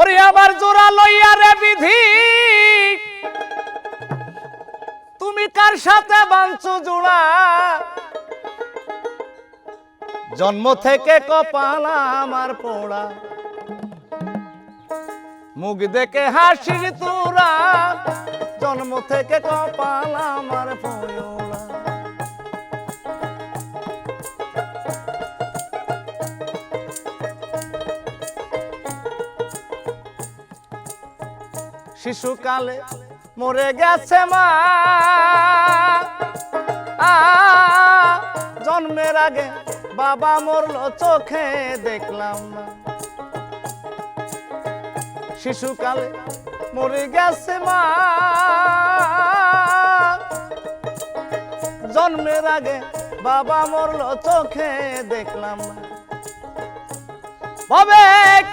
ওরে আবার জোড়া লইয়া রে বিধি। তুমি কার সাথে বাঞ্চো জোড়া? জন্ম থেকে কপাল আমার পোড়া। মুখ দেখে হাসির তোরা জন্ম থেকে কপাল আমার পোড়া। শিশুকালে মরে গেছে মা। জন্মের আগে বাবা মরলো চোখে দেখলাম না। শিশুকালে মরে গেছে মা। জন্মের আগে বাবা মরলো চোখে দেখলাম না। তবে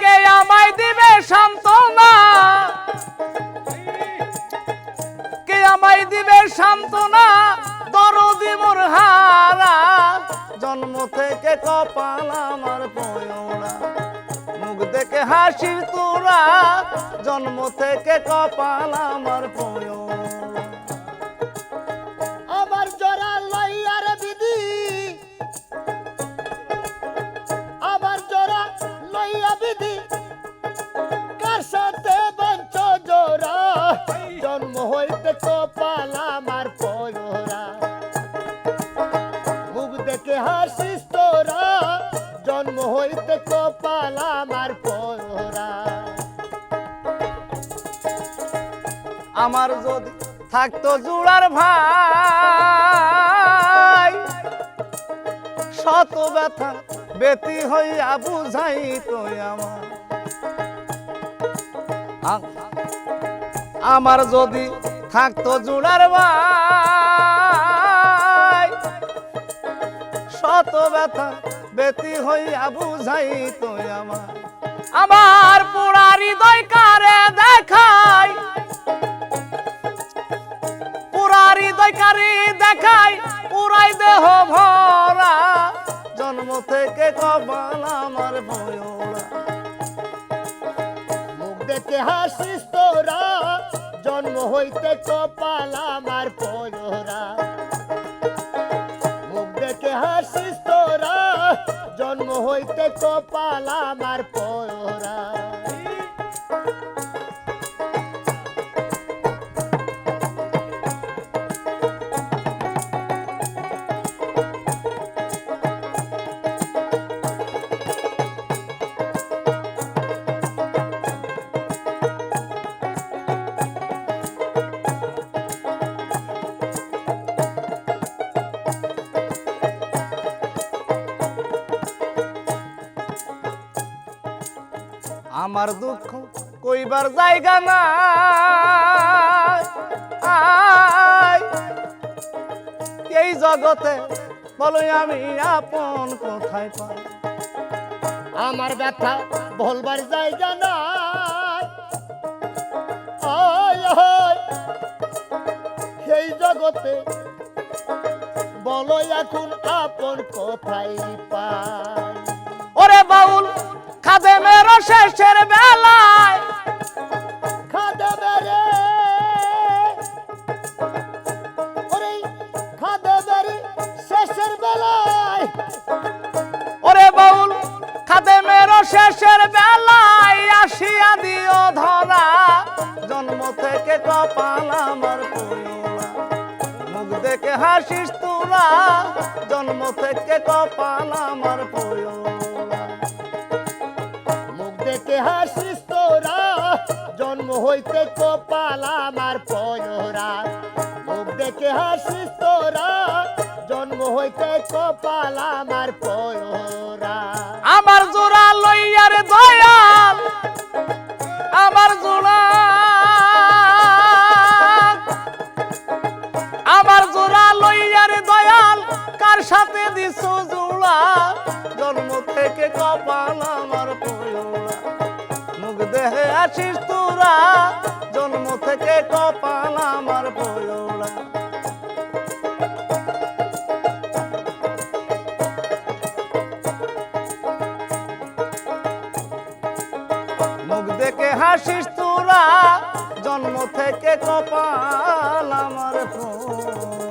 কে আমায় দিবে সান্ত্বনা? আমায় দিবে সান্ত্বনা, দরদি মোর হারা। জন্ম থেকে কপাল আমার পয়োড়া মুখ দেখে হাসির তোরা। জন্ম থেকে কপাল আমার পয়না আমার দেখে জন্ম হইতে আমার আমার যদি থাকতো জুড়ার ভাই, শত ব্যথা বেতি হইয়া বুঝাই তো আমার আমার যদি থাকতো জুড়ার ভাই। শত ব্যথা বেতি হইয়া বুঝাই তো আমার। আমার পুরা হৃদয় কারে দেখাই পুরা হৃদয় কারে দেখাই পুরাই দেহ জন্ম হইতে কপাল আমার পজরা মুখ দেখে হাসিস তোরা জন্ম হইতে কপাল আমার পয়রা। আমার দুঃখ কইবার জায়গা না এই জগতে বলো আমি আপন কোথায় পাই? আমার ব্যথা বলবার জায়গা আয় সেই জগতে বলো এখন আপন কোথায় পাই? শেষের বেলায়। ওরে শেষের বেলায়। ওরে বাউল খাদে মেরো শেষের বেলায় আসিয়া দিও ধরা। জন্ম থেকে কপাল আমার মুখ দেখে হাসিস তোরা জন্ম থেকে কপাল আমার হইতে কপাল আমার পয়রা। মুখ দেখে হাসিস তোরা, জন্ম হইতে কপাল আমার পয়রা। আমার জোড়া লইয়ার দয়াল, আমার জোড়া। আমার জোড়া লইয়ার দয়াল, কার সাথে দিছো জোড়া? জন্ম থেকে কপাল আমার পয়োড়া মুখ দেহে আসিস তোরা দেখে হাসিস তোরা জন্ম থেকে কপাল আমার পোড়া